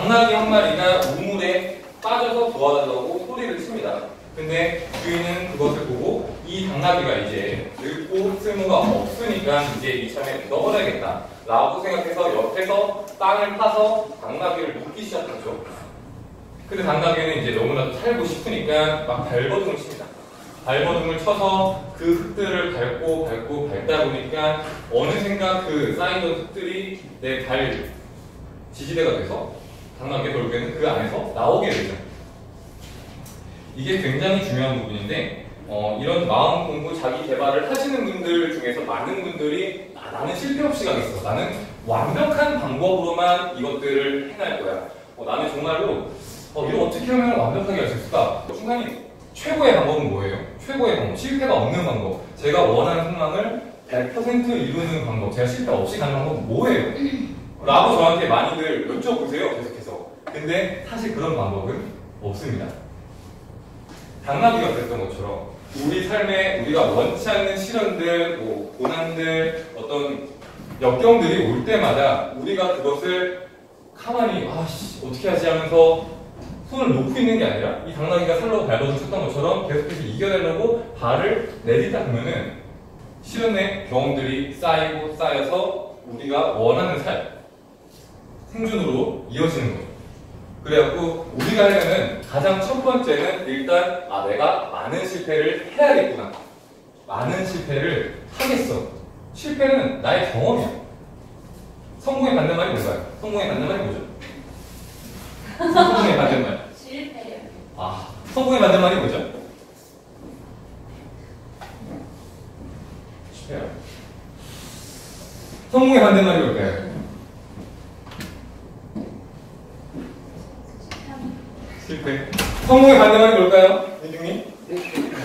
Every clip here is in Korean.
당나귀 한 마리가 우물에 빠져서 도와달라고 소리를 칩니다. 근데 주인은 그것을 보고 이 당나귀가 이제 늙고 쓸모가 없으니까 이제 이참에 넣어버려야겠다 라고 생각해서 옆에서 땅을 파서 당나귀를 묶기 시작하죠. 근데 당나귀는 이제 너무나도 살고 싶으니까 막 발버둥을 칩니다. 발버둥을 쳐서 그 흙들을 밟고 밟고 밟다 보니까 어느샌가 그 쌓이던 흙들이 내 발 지지대가 돼서 당나귀 결국에는 그 안에서 나오게 되죠. 이게 굉장히 중요한 부분인데 어, 이런 마음 공부, 자기 개발을 하시는 분들 중에서 많은 분들이 아, 나는 실패 없이 가겠어. 나는 완벽한 방법으로만 이것들을 해낼 거야. 어, 나는 정말로 어, 이거 어떻게 하면 완벽하게 할 수 있을까? 순간이 최고의 방법은 뭐예요? 최고의 방법, 실패가 없는 방법. 제가 원하는 소망을 100% 이루는 방법. 제가 실패 없이 가는 방법은 뭐예요? 라고 저한테 많이들 여쭤보세요, 계속해서. 근데 사실 그런 방법은 없습니다. 당나귀가 그랬던 것처럼 우리 삶에 우리가 원치 않는 시련들, 뭐 고난들, 어떤 역경들이 올 때마다 우리가 그것을 가만히 아씨 어떻게 하지 하면서 손을 놓고 있는 게 아니라 이 당나귀가 살로 밟아서 쳤던 것처럼 계속해서 이겨내려고 발을 내딛다 보면은 시련의 경험들이 쌓이고 쌓여서 우리가 원하는 삶 생존으로 이어지는 거죠. 그래갖고 우리가 하려면 가장 첫 번째는 일단 아 내가 많은 실패를 해야겠구나. 많은 실패를 하겠어. 실패는 나의 경험이야. 성공의 반대말이 뭔가요? 성공의 반대말이 뭐죠? 성공의 반대말. 실패요. 아, 성공의 반대말이 뭐죠? 실패요. 성공의 반대말이 뭘까요? 실패. 성공의 반대말이 뭘까요? 민중님?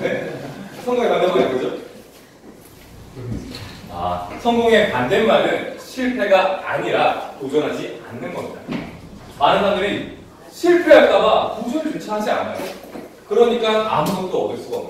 네? 성공의 반대말이 뭐죠? 아, 성공의 반대말은 실패가 아니라 도전하지 않는 겁니다. 많은 사람들이 실패할까봐 도전을 하지 않아요. 그러니까 아무것도 얻을 수가 없는 거예요.